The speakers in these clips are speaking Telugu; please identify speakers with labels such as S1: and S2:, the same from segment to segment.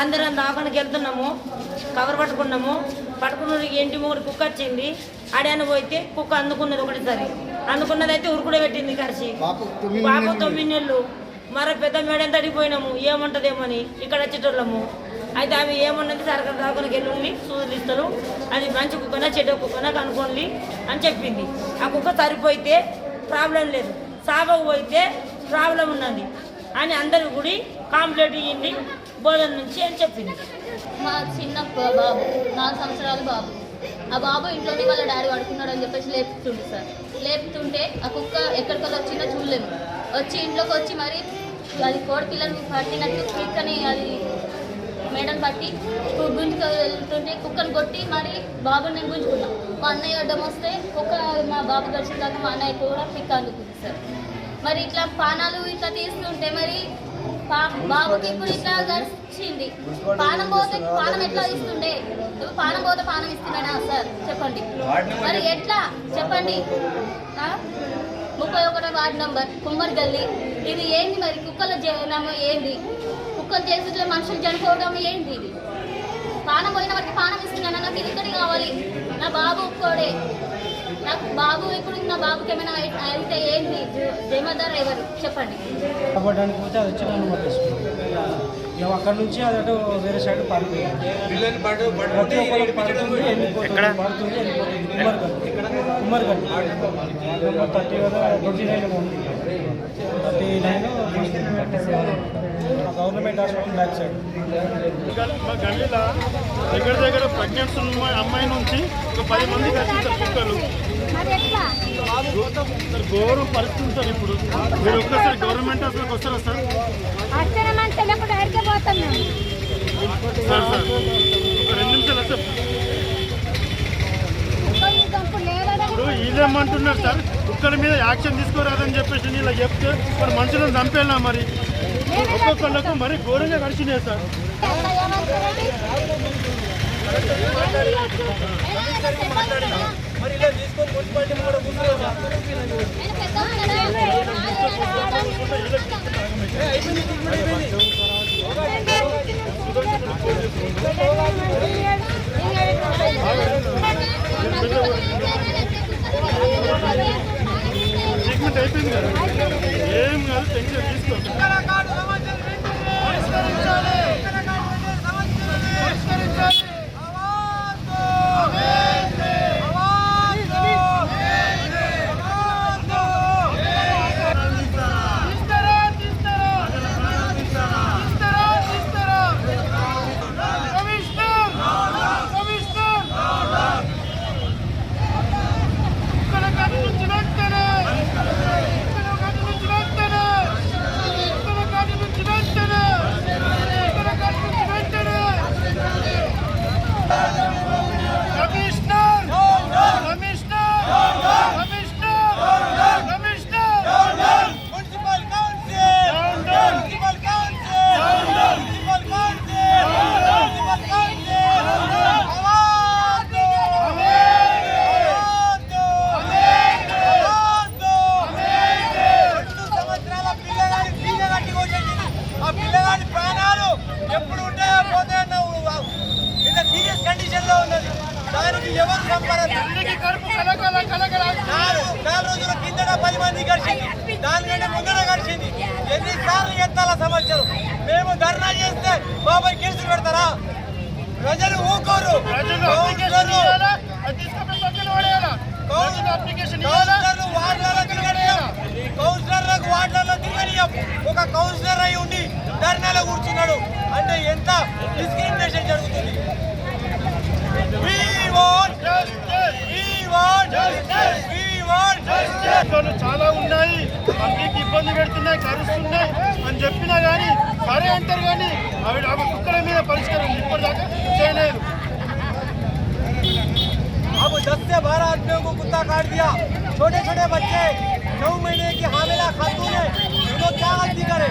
S1: పందిరం దాకానికి వెళ్తున్నాము కవర్ పట్టుకున్నాము. పట్టుకున్న ఇంటి మూడు కుక్క వచ్చింది. ఆడాను పోయితే కుక్క అందుకున్నది ఒకటిసారి. అందుకున్నది అయితే ఉరుకుడే పెట్టింది కరిచి.
S2: పాప తొమ్మిది నెలలు.
S1: మరి పెద్ద మేడం తడిపోయినాము ఏమంటదేమని ఇక్కడ వచ్చేటోళ్ళము. అయితే అవి ఏమన్నది సరకారు దాకానికి వెళ్ళి సూదులు ఇస్తారు. అది మంచి కుక్కనా చెడ్డ కుక్కనా కనుక్కోండి అని చెప్పింది. ఆ కుక్క సరిపోయితే ప్రాబ్లం లేదు. సాగకు పోయితే ప్రాబ్లం ఉన్నది అని అందరి గుడి కాంప్లైంట్ ఇవ్వండి బోధన నుంచి అని చెప్పింది?
S3: మా చిన్న బాబు నాలుగు సంవత్సరాల బాబు. ఆ బాబు ఇంట్లోనే వాళ్ళ డాడీ పడుకున్నాడు అని చెప్పేసి లేపుతుండే సార్. లేపుతుంటే ఆ కుక్క ఎక్కడికల్లా వచ్చిందో చూడలేము వచ్చి ఇంట్లోకి వచ్చి మరి అది కోడి పిల్లని పట్టినట్టు కుక్కని అది మేడం పట్టి గుంజుకు వెళ్తుంటే కుక్కను కొట్టి మరి బాబుని నేను గుంజుకున్నాం. మా అన్నయ్య అడ్డం వస్తే కుక్క మా బాబు గడిచిన దాకా మా అన్నయ్య కూడా పిక్ అందుకుంది సార్. మరి ఇట్లా పానాలు ఇట్లా తీస్తుంటే మరి బాబుకి ఇప్పుడు ఇట్లా గడిచింది. పానం పోతే పానం ఎట్లా ఇస్తుండే? నువ్వు పానం పోతే పానం ఇస్తున్నాడా సార్? చెప్పండి. మరి ఎట్లా? చెప్పండి. ముప్పై ఒకటో వార్డు నంబర్ కుమ్మరి గల్లీ ఇది ఏంది మరి? కుక్కల జనం ఏంది? కుక్కలు చేసి మనుషులు చనిపోవడం ఏంది ఇది? పానం పోయిన వారికి పానం ఇస్తున్నాను? నాకు ఇది కావాలి. నా బాబు ఒక్కోడే. నాకు బాబు ఇప్పుడు నా బాబుకి ఏమైనా అయి- అయితే ఏంది జమదారు ఎవరు? చెప్పండి.
S4: పోతే అది వచ్చి నన్ను అక్కడ నుంచి అది అటు వేరే సైడ్ పారిపోయింది ప్రతి ఒక్కరు పడుతుంది వెళ్ళిపోతుంది పడుతుంది వెళ్ళిపోతుంది కుమ్మర్ గల్ కుమ్మర్ గల్ థర్టీ కదా ట్వంటీ నైన్ ఉంది. Thirty nine government hospital back side.
S5: మా గల్లీలో దగ్గర దగ్గర ప్రెగ్నెంట్స్ ఉన్న అమ్మాయి నుంచి ఒక పది మంది కట్టించారు కుక్కలు ఘోరం పరిస్థితి సార్ ఇప్పుడు. మీరు ఒక్కసారి గవర్నమెంట్ హాస్పిటల్కి వస్తారా సార్? Sir sir. ఒక రెండు నిమిషాలు ఇప్పుడు వీళ్ళేమంటున్నారు సార్. కుక్కల మీద యాక్షన్ తీసుకోరాదని చెప్పేసి ఇలా చెప్తే మరి మనుషులను చంపేలా మరి? ఒక్కొక్కళ్ళకు మరి ఘోరంగా గడిచినాయి సార్.
S6: ఎట్లా ఏమంటారండి? నేను పెద్దవాళ్ళని
S5: ట్రీట్మెంట్ అయిపోయింది కదా. ఏం కాదు టెన్షన్ తీసుకోండి commissioner commissioner commissioner commissioner
S7: municipal council
S5: down down
S7: municipal council municipal council municipal council award award award రెండు సంవత్సరాల పిల్లగాడి పీక కట్టి కొట్టేసింది ఆ పిల్లగాడి ప్రాణాలు ఎప్పుడు ఉంటాయో పోతాయన్న ఇంత సీరియస్ కండిషన్లో ఉన్నది దానికి ఎవరు సంపరదు
S5: తల్లికి కడుపు కలకల కలకల
S7: నాలుగు నాలుగు రోజుల కిందట పది మంది గడిచింది ముందర గడిచింది ఎన్నిసార్లు ఎత్తాల సమస్యలు. మేము ధర్నా చేస్తే బాబాయ్ కేసులు పెడతారా? ప్రజలు ఊకోరు.
S5: పక్కన
S7: కౌన్సిలర్లకు వార్డులలో తిరగనియం ఒక కౌన్సిలర్ అయి ఉండి ధర్నాలో కూర్చున్నాడు. అంటే ఎంత డిస్క్రిమినేషన్ జరుగుతుంది? We want
S5: Justice!
S7: we want we want
S5: వాళ్ళు చాలా ఉన్నాయి పబ్లిక్ ఇబ్బంది పెడుతున్నాయి కరుస్తున్నాయి అని చెప్పినా కానీ సరే అంటారు కానీ ఆవిడ ఆమె కుక్కల మీద పరిష్కారం ఇప్పటిదాకా చేయలేదు
S7: अब 10 से 12 आदमियों को कुत्ता काट दिया छोटे छोटे बच्चे नौ महीने की हामिला खातून है उनको क्या गलती करे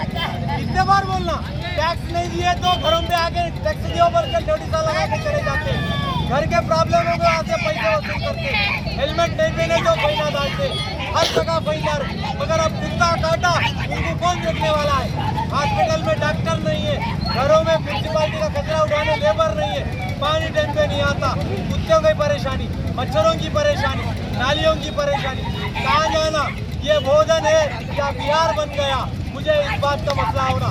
S7: कितने बार बोलना टैक्स नहीं दिए तो घरों पे आके टैक्स दियो बोल के नोटिस लगा के चले जाते घर के प्रॉब्लम हो गए आते पैसे वसूल करते हेलमेट नहीं पहने तो पैसा डालते। हर जगह फैला मगर अब कुत्ता काटा, उनको कौन देखने वाला है? हॉस्पिटल में डॉक्टर नहीं है। घरों में म्यूनसिपालिटी का कचरा उठाने लेबर नहीं है। पानी टाइम पे नहीं आता। कुत्तों की परेशानी, मच्छरों की परेशानी, नालियों की परेशानी। कहाँ जाना? ये भोजन है या बिहार बन गया? मुझे इस बात का मसला होना।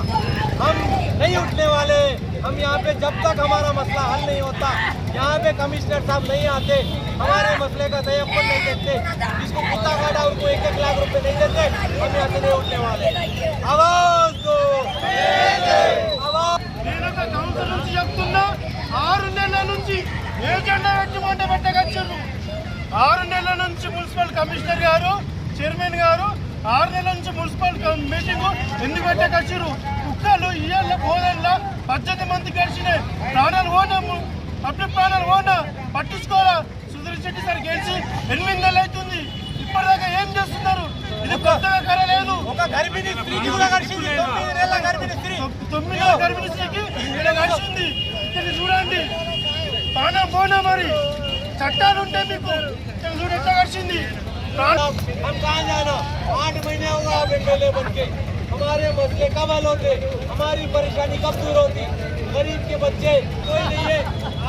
S7: हम नहीं उठने वाले। हम यहाँ पे जब तक हमारा मसला हल नहीं होता यहाँ पे कमिश्नर साहब नहीं आते हमारे मसले का तयप्पन नहीं देते जिसको कुत्ता काटा उनको एक एक लाख रुपए नहीं देते हम यहाँ से नहीं उठने वाले आवाज दो आवाज
S5: నేను ఒక కౌన్సిల్ నుంచి చెప్తున్నా ఆరు నెలల నుంచి ఏ జెండా పెట్టమంటే పెట్టగచ్చారు ఆరు నెలల నుంచి మున్సిపల్ కమిషనర్ గారు చైర్మన్ గారు ఆరు నెలల నుంచి మున్సిపల్ కమ్- మీటింగ్ ఎందుకు పెట్టగచ్చారు కుక్కలు ఇయ్యాల బోధనలా పట్టించుకోరా సుధీర్ శెట్టి సార్ గెలిచి ఎనిమిది నెలలు అవుతుంది ఇప్పటిదాకా ఏం చేస్తున్నారు ఇది కొత్తగా కరలేదు
S7: ఒక గర్భిణీ స్త్రీకి కూడా కరిచింది తొమ్మిది నెలల గర్భిణీ స్త్రీ
S5: తొమ్మిది గర్భిణీ స్త్రీకి ఇక్కడ కలిసింది ఇక్కడ చూడండి ప్రాణం పోనా మరి చట్టాలు ఉంటాయి మీకు ఇక్కడ చూడు ఎట్లా కలిసింది ప్రాణం
S7: हम कहाँ जाना आठ महीने होगा आप एमएलए बन के हमारे मसले कब हल होते हमारी परेशानी कब दूर होती गरीब के बच्चे कोई नहीं है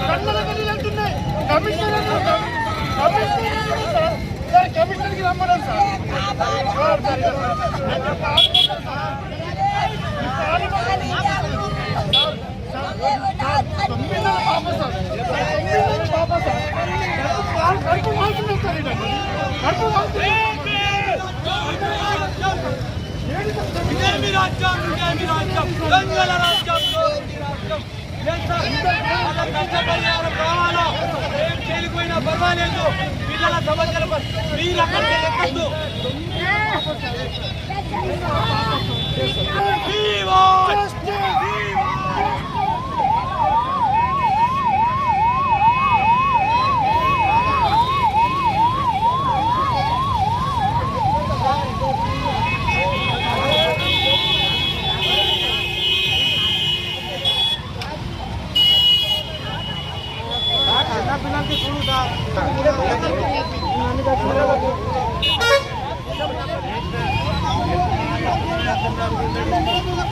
S5: కన్నల గల్లీలు వెళ్తున్నాయి కమిషనర్ కమిషనర్ సార్ రమ్మన్నారు సార్. పాప సార్ పాప సార్ కడుపు సార్ కడుపు
S7: రాజ్యం రాజ్యం రాజ్యం. గోవింది కావాలా ఏం చేయకపోయినా పర్వాలేదు. పిల్లల సమస్యల మీరు అక్కడ ఎక్కద్దు